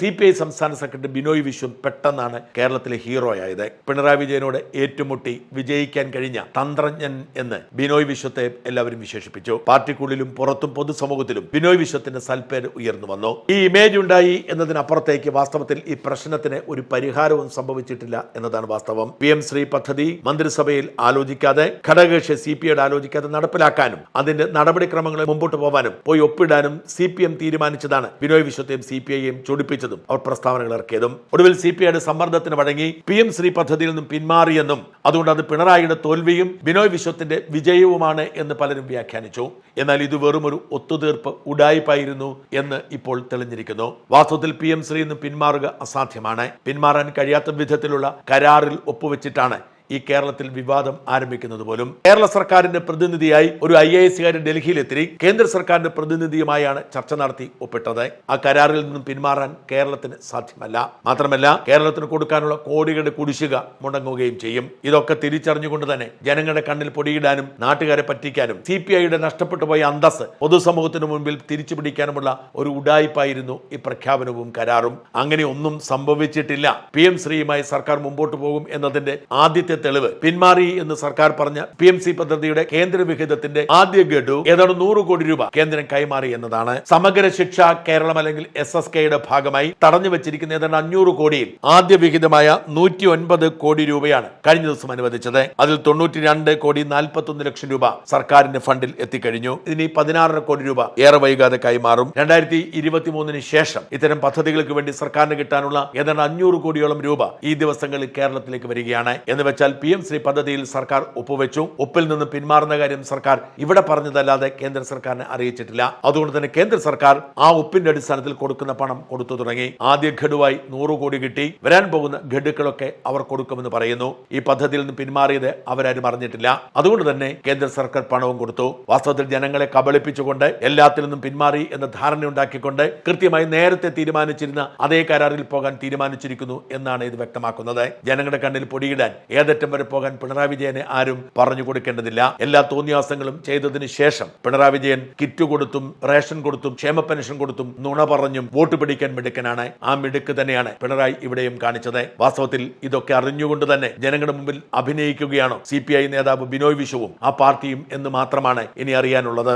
C P I സംസ്ഥാന secretary Binoy Viswam പെട്ടെന്നാണ് കേരളത്തിലെ ഹീറോ ആയത് പിണറായി വിജയനോട് ഏറ്റുമുട്ടി വിജയിക്കാൻ കഴിഞ്ഞ തന്ത്രജ്ഞൻ എന്ന് ബിനോയ് വിശ്വത്തെ എല്ലാവരും വിശേഷിപ്പിച്ചു. പാർട്ടിക്കുള്ളിലും പുറത്തും പൊതുസമൂഹത്തിലും ബിനോയ് വിശ്വത്തിന്റെ സൽപ്പേര് ഉയർന്നു വന്നു. ഈ ഇമേജ് ഉണ്ടായി എന്നതിനപ്പുറത്തേക്ക് വാസ്തവത്തിൽ ഈ പ്രശ്നത്തിന് ഒരു പരിഹാരവും സംഭവിച്ചിട്ടില്ല എന്നതാണ് വാസ്തവം. പി എം ശ്രീ പദ്ധതി മന്ത്രിസഭയിൽ ആലോചിക്കാതെ ഘടകകക്ഷി സി പി ഐയുടെ ആലോചിക്കാതെ നടപ്പിലാക്കാനും അതിന്റെ നടപടിക്രമങ്ങളെ മുമ്പോട്ട് പോകാനും പോയി ഒപ്പിടാനും സി പി എം തീരുമാനിച്ചതാണ് ബിനോയ് വിശ്വത്തെയും സി പി ഐയും ചൊടിപ്പിച്ചതും. അവർ പ്രസ്താവനകൾ ഇറക്കിയതും. ഒടുവിൽ സി പി ഐയുടെ സമ്മർദ്ദത്തിന് വഴങ്ങി പി എം ശ്രീ പദ്ധതിയിൽ നിന്നും പിന്മാറിയെന്നും അതുകൊണ്ട് അത് പിണറായിയുടെ തോൽവിയും ബിനോയ് വിശ്വത്തിന്റെ വിജയവുമാണ് എന്ന് പലരും വ്യാഖ്യാനിച്ചു. എന്നാൽ ഇത് വെറും ഒരു ഒത്തുതീർപ്പ് ഉടായ്പായിരുന്നു എന്ന് ഇപ്പോൾ തെളിഞ്ഞിരിക്കുന്നു. വാസ്തവത്തിൽ പി എം ശ്രീ നിന്ന് പിന്മാറുക അസാധ്യമാണ്. പിന്മാറാൻ കഴിയാത്ത വിധത്തിലുള്ള കരാറിൽ ഒപ്പുവെച്ചിട്ടാണ് ഈ കേരളത്തിൽ വിവാദം ആരംഭിക്കുന്നത് പോലും. കേരള സർക്കാരിന്റെ പ്രതിനിധിയായി ഒരു ഐ എ എസുകാരൻ ഡൽഹിയിലെത്തി. കേന്ദ്ര സർക്കാരിന്റെ പ്രതിനിധിയുമായാണ് ചർച്ച നടത്തി ഒപ്പിട്ടത്. ആ കരാറിൽ നിന്നും പിന്മാറാൻ കേരളത്തിന് സാധ്യമല്ല. മാത്രമല്ല കേരളത്തിന് കൊടുക്കാനുള്ള കോടികളുടെ കുടിശ്ശിക മുടങ്ങുകയും ചെയ്യും. ഇതൊക്കെ തിരിച്ചറിഞ്ഞുകൊണ്ട് തന്നെ ജനങ്ങളുടെ കണ്ണിൽ പൊടിയിടാനും നാട്ടുകാരെ പറ്റിക്കാനും സി പി ഐയുടെ നഷ്ടപ്പെട്ടു പോയ അന്തസ് പൊതുസമൂഹത്തിന് മുൻപിൽ തിരിച്ചു പിടിക്കാനുമുള്ള ഒരു ഉടായ്പായിരുന്നു ഈ പ്രഖ്യാപനവും കരാറും. അങ്ങനെ ഒന്നും സംഭവിച്ചിട്ടില്ല. പി എം ശ്രീയുമായി സർക്കാർ മുമ്പോട്ട് പോകും എന്നതിന്റെ ആദ്യത്തെ തെളിവ്. പിന്മാറി എന്ന് സർക്കാർ പറഞ്ഞ പി എം സി പദ്ധതിയുടെ കേന്ദ്ര വിഹിതത്തിന്റെ ആദ്യ ഗഡു ഏതാണ്ട് നൂറ് കോടി രൂപ കേന്ദ്രം കൈമാറി എന്നതാണ്. സമഗ്ര ശിക്ഷ കേരളം അല്ലെങ്കിൽ എസ് എസ് കെയുടെ ഭാഗമായി തടഞ്ഞു വെച്ചിരിക്കുന്ന ഏതാണ്ട് അഞ്ഞൂറ് കോടിയിൽ ആദ്യ വിഹിതമായ നൂറ്റി ഒൻപത് കോടി രൂപയാണ് കഴിഞ്ഞ ദിവസം അനുവദിച്ചത്. അതിൽ തൊണ്ണൂറ്റി രണ്ട് കോടി നാൽപ്പത്തി ഒന്ന് ലക്ഷം രൂപ സർക്കാരിന്റെ ഫണ്ടിൽ എത്തിക്കഴിഞ്ഞു. ഇനി പതിനാറര കോടി രൂപ ഏറെ വൈകാതെ കൈമാറും. രണ്ടായിരത്തി ഇരുപത്തി മൂന്നിന് ശേഷം ഇത്തരം പദ്ധതികൾക്ക് വേണ്ടി സർക്കാരിന് കിട്ടാനുള്ള ഏതാണ്ട് അഞ്ഞൂറ് കോടിയോളം രൂപ ഈ ദിവസങ്ങളിൽ കേരളത്തിലേക്ക് വരികയാണ്. എന്ന് വെച്ചാൽ പി എം ശ്രീ പദ്ധതിയിൽ സർക്കാർ ഒപ്പുവെച്ചു. ഒപ്പിൽ നിന്ന് പിന്മാറുന്ന കാര്യം സർക്കാർ ഇവിടെ പറഞ്ഞതല്ലാതെ കേന്ദ്ര സർക്കാരിനെ അറിയിച്ചിട്ടില്ല. അതുകൊണ്ട് തന്നെ കേന്ദ്ര സർക്കാർ ആ ഒപ്പിന്റെ അടിസ്ഥാനത്തിൽ കൊടുക്കുന്ന പണം കൊടുത്തു തുടങ്ങി. ആദ്യ ഘടുവായി നൂറ് കോടി കിട്ടി. വരാൻ പോകുന്ന ഘടുക്കളൊക്കെ അവർ കൊടുക്കുമെന്ന് പറയുന്നു. ഈ പദ്ധതിയിൽ നിന്ന് പിന്മാറിയത് അവരാരും അറിഞ്ഞിട്ടില്ല. അതുകൊണ്ട് തന്നെ കേന്ദ്ര സർക്കാർ പണവും കൊടുത്തു. വാസ്തവത്തിൽ ജനങ്ങളെ കബളിപ്പിച്ചുകൊണ്ട് എല്ലാത്തിൽ നിന്നും പിന്മാറി എന്ന ധാരണ ഉണ്ടാക്കിക്കൊണ്ട് കൃത്യമായി നേരത്തെ തീരുമാനിച്ചിരുന്ന അതേ കരാറിൽ പോകാൻ തീരുമാനിച്ചിരിക്കുന്നു എന്നാണ് ഇത് വ്യക്തമാക്കുന്നത്. ജനങ്ങളുടെ കണ്ണിൽ പൊടിയിടാൻ ഏതറ്റം വരെ പോകാൻ പിണറായി വിജയനെ ആരും പറഞ്ഞു കൊടുക്കേണ്ടതില്ല. എല്ലാ തോന്നിയാസങ്ങളും ചെയ്തതിന് ശേഷം പിണറായി വിജയൻ കിറ്റ് കൊടുത്തും റേഷൻ കൊടുത്തും ക്ഷേമ പെൻഷൻ കൊടുത്തും നുണ പറഞ്ഞും വോട്ട് പിടിക്കാൻ മിടുക്കനാണ്. ആ മിടുക്ക് തന്നെയാണ് പിണറായി ഇവിടെയും കാണിച്ചത്. വാസ്തവത്തിൽ ഇതൊക്കെ അറിഞ്ഞുകൊണ്ട് തന്നെ ജനങ്ങളുടെ മുമ്പിൽ അഭിനയിക്കുകയാണോ സി നേതാവ് ബിനോയ് വിശ്വവും ആ പാർട്ടിയും എന്ന് മാത്രമാണ് ഇനി അറിയാനുള്ളത്.